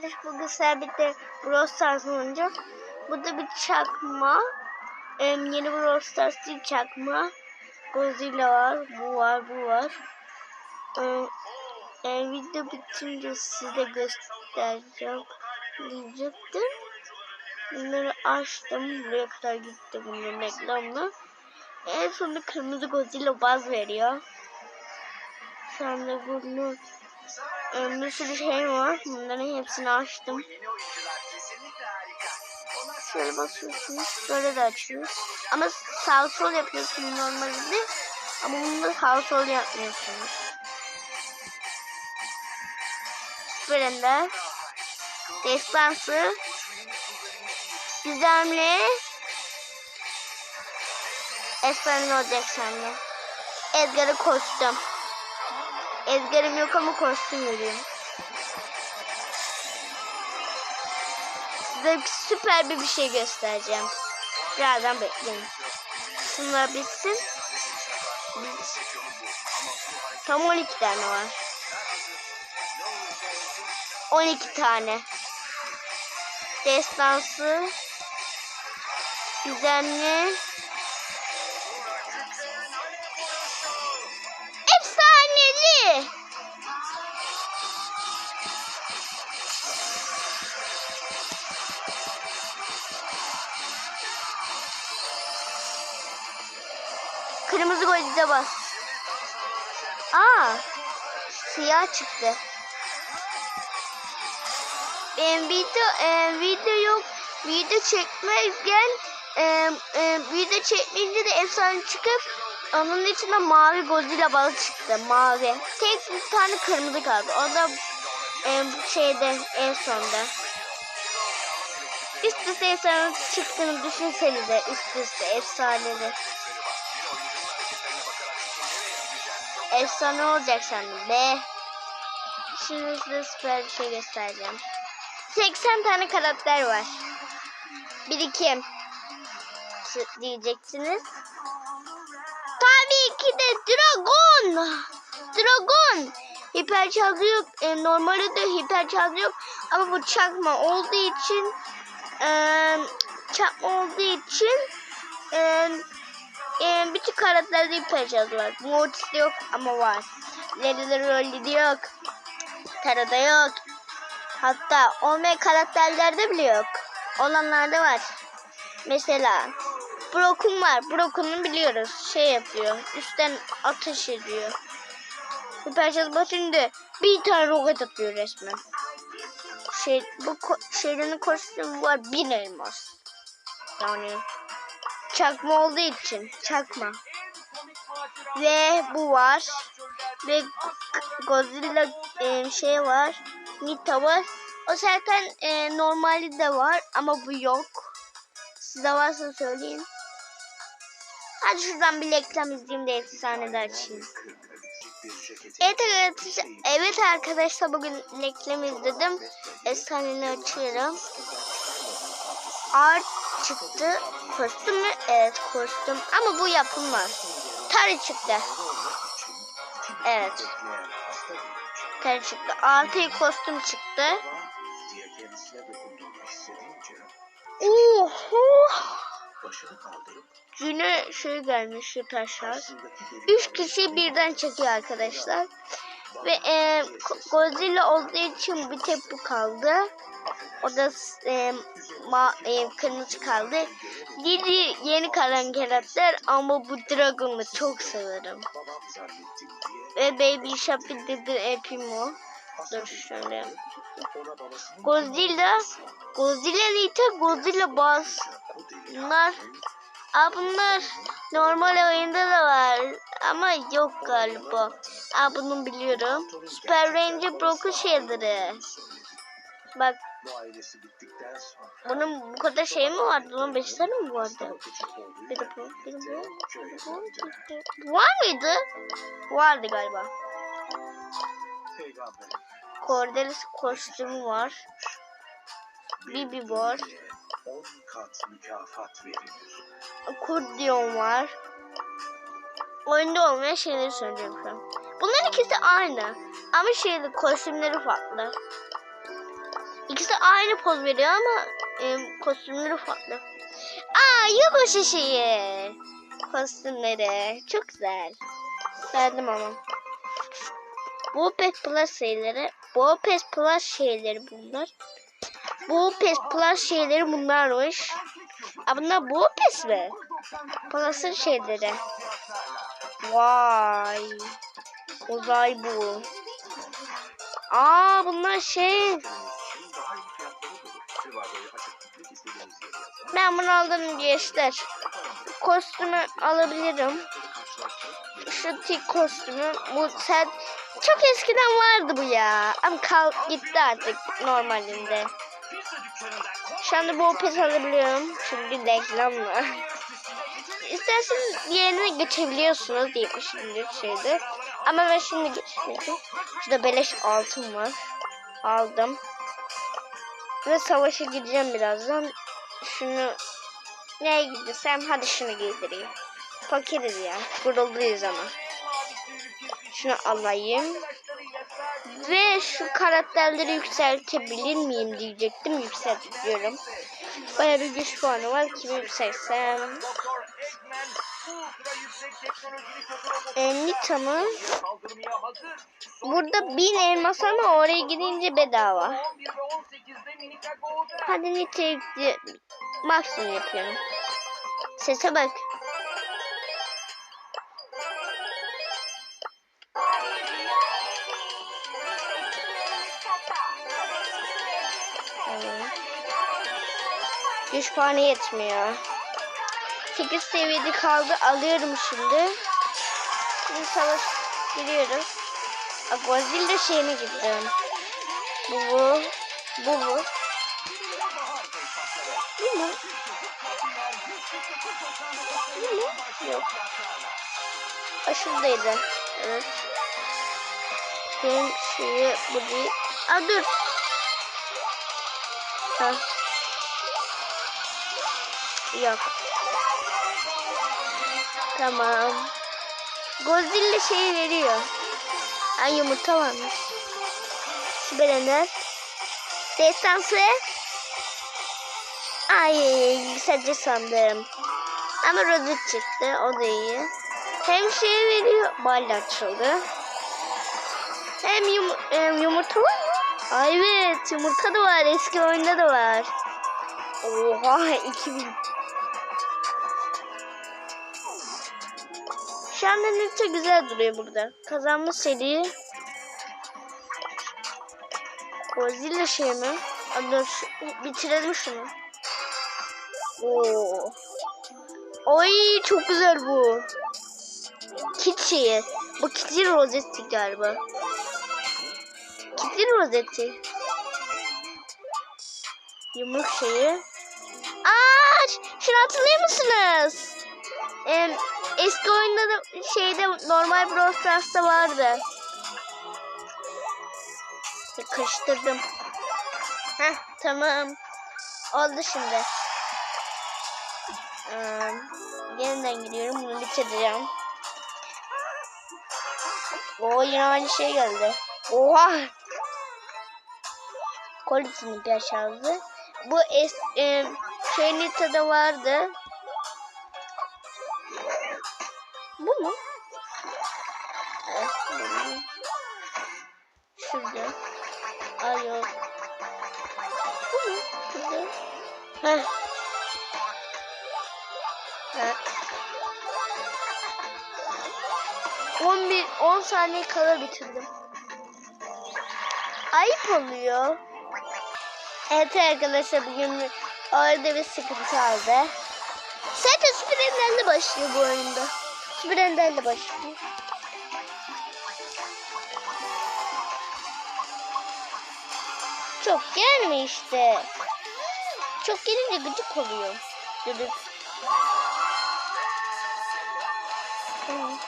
Evet, bugün sabit'te Brawl Stars oynayacak. Bu da bir çakma. Ee, yeni Brawl Stars değil çakma. Godzilla var, bu var, bu var. Ee, e, video bitince size göstereceğim diyecektim. Bunları açtım. Buraya kadar gitti bunların reklamı. En sonunda kırmızı Godzilla baz veriyor. Sonra bunu bir sürü şey var. Bunların hepsini açtım. Şöyle basıyorsunuz. Böyle de açıyoruz. Ama sağ sol yapıyorsunuz normalde. Ama bunda sağ sol yapmıyorsunuz. Böyle Destansı. Gizemli. Esmer'in olacak sende. Edgar'ı kostüm. Ezgarım yok ama kostüm veriyorum. Size süper bir bir şey göstereceğim. Birazdan bekleyin. Şunlar bitsin. Tam 12 tane var. 12 tane. Destansı. Gizemli. Kırmızı golde bas. Aa, siyah çıktı. Benim video, e, video yok. Video çekmezken e, e, video çekmeyince de efsane çıkıp onun içinde mavi Godzilla balık çıktı. Mavi. Tek bir tane kırmızı kaldı. O da e, şeyde en sonda. Üst üste efsane çıktığını düşünsenize. Üst üste efsaneli. Efsane olacak sandım be. Şimdi size süper bir şey göstereceğim. 80 tane karakter var. Birikim diyeceksiniz. Tabii ki de Dragon. Dragon. Hiper şarjı yok. E, normalde de hiper şarjı yok. Ama bu çakma olduğu için e, çakma olduğu için e, e, bütün karakterlerde hiper şarjı var. Mortis'te yok ama var. Larry'de Rolly'de yok. Tara'da yok. Hatta olmayan karakterlerde bile yok. Olanlarda var. Mesela Brock'un var. Brock'unu biliyoruz. Şey yapıyor. Üstten ateş ediyor. Süper basınca bir tane roket atıyor resmen. Şey, bu ko şeylerin kostümü var. Bin elmas. Yani çakma olduğu için. Çakma. Ve bu var. Ve Godzilla e, şey var. Nita var. O zaten e, normali de var ama bu yok. Size varsa söyleyin. Hadi şuradan bir reklam izleyeyim de efsanede açayım. Evet arkadaşlar, evet arkadaşlar bugün reklam izledim. Efsaneni açıyorum. Art çıktı. Kostüm mü? Evet kostüm. Ama bu yapılmaz. Tarı çıktı. Evet. Tarı çıktı. Altı kostüm çıktı. Oho. Yine şey gelmiş şarj. Üç kişi birden çekiyor arkadaşlar. Ve e, Godzilla olduğu için bir tek bu kaldı. O da e, ma, e, kırmızı kaldı. Yedi yeni kalan karakter ama bu Dragon'u çok severim. Ve Baby Shark dedi Epimo. Dur şöyle. Godzilla. Godzilla Nita, Godzilla Boss. Aa bunlar normal oyunda da var ama yok galiba. Aa bunu biliyorum. Super Ranger Broken şeyleri. Bak. Bunun bu kadar şey mi vardı? Bunun 5 tane mi vardı? Bir de bu, bir de bu, bir de bu, bu. Var mıydı? Vardı galiba. Cordelis kostümü var. Bibi var. 10 kat mükafat verilir. Akordeon var. Oyunda olmayan şeyleri söyleyeceğim şu an. Bunların ikisi aynı. Ama şeyde kostümleri farklı. İkisi aynı poz veriyor ama e, kostümleri farklı. Aa yılbaşı şeyi. Kostümleri. Çok güzel. Beğendim ama. Bu Pet Plus şeyleri. Bu Pet Plus şeyleri bunlar. Bu Pet Plus şeyleri bunlarmış. Aa bunlar bu Pet mi? Plus'ın şeyleri. Vay. Uzay bu. Aa bunlar şey. Ben bunu aldım gençler. Kostümü alabilirim. Şu tik kostümü. Bu sen çok eskiden vardı bu ya. Ama kal gitti artık normalinde. Şu anda bu pet alabiliyorum. Çünkü reklam var. İsterseniz yerine geçebiliyorsunuz 70. şeyde. Ama ben şimdi geçmedim. Şurada beleş altın var. Aldım. Ve savaşa gideceğim birazdan. Şunu neye gidiyorsam hadi şunu giydireyim. Fakiriz ya. Gurulluyuz ama. Şunu alayım. Ve şu karakterleri yükseltebilir miyim diyecektim. Yükseltiyorum. Baya bir güç puanı var. Kimi yükseltsem. E, Nita mı? Burada bin elmas ama oraya gidince bedava. Hadi Nita'yı maksimum yapıyorum. Sese bak. Güç puanı yetmiyor. 8 seviyede kaldı. Alıyorum şimdi. Şimdi savaş giriyoruz. Bak Godzilla şeyine gidiyorum. Bu bu. Bu bu. Bu mu? Bu mu? Yok. Aa, şuradaydı. Evet. Benim şeyi bu değil. Aa dur. Ha. Yok. Tamam. Godzilla şeyi veriyor. Ay yumurta varmış. Süper Destansı. Ay sadece sandım. Ama rozet çıktı. O da iyi. Hem şey veriyor. Bal açıldı. Hem, yum hem yumurta var mı? Ay evet yumurta da var. Eski oyunda da var. Oha 2000. Nita güzel duruyor burada. Kazanma seri. Godzilla şey mi? Dur bitirelim şunu. Oo. Oy çok güzel bu. Kit şeyi. Bu Kitty Rosetti galiba. Kitty Rosetti. Yumruk şeyi. Aa, şunu hatırlıyor musunuz? Ee, eski oyunda da şeyde normal Brawl Stars'ta vardı. Ya, Karıştırdım. Heh tamam. Oldu şimdi. Ee, yeniden giriyorum. Bunu bitireceğim. Oo yine aynı şey geldi. Oha. Bir şarjı. Bu es, e, şey vardı. Şurada. Ay yok. Bu mu? Heh. Evet. 11 10 saniye kala bitirdim. Ayıp oluyor. Evet arkadaşlar bugün orada bir sıkıntı aldı. Zaten Super Ender'le başlıyor bu oyunda. Super Ender'le başlıyor. Çok gelme işte. Çok gelince gıcık oluyor. Tamam.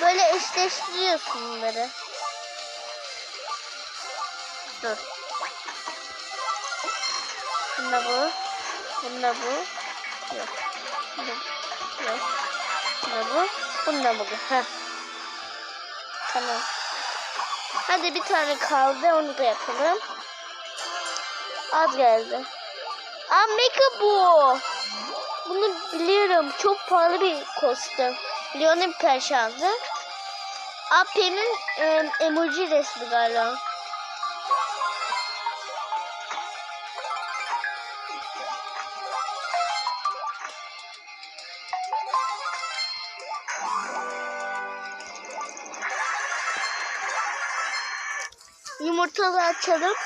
Böyle eşleştiriyorsun bunları. Dur. Bunda bu. Bunda bu. Yok. Bunda yok. Ne bu? Bununla bugün. Heh. Tamam. Hadi bir tane kaldı onu da yapalım. Az geldi. Aa Mega bu. Bunu biliyorum. Çok pahalı bir kostüm. Leon'un perşansı. Ape'nin e, emoji resmi galiba. Yumurtalı açalım.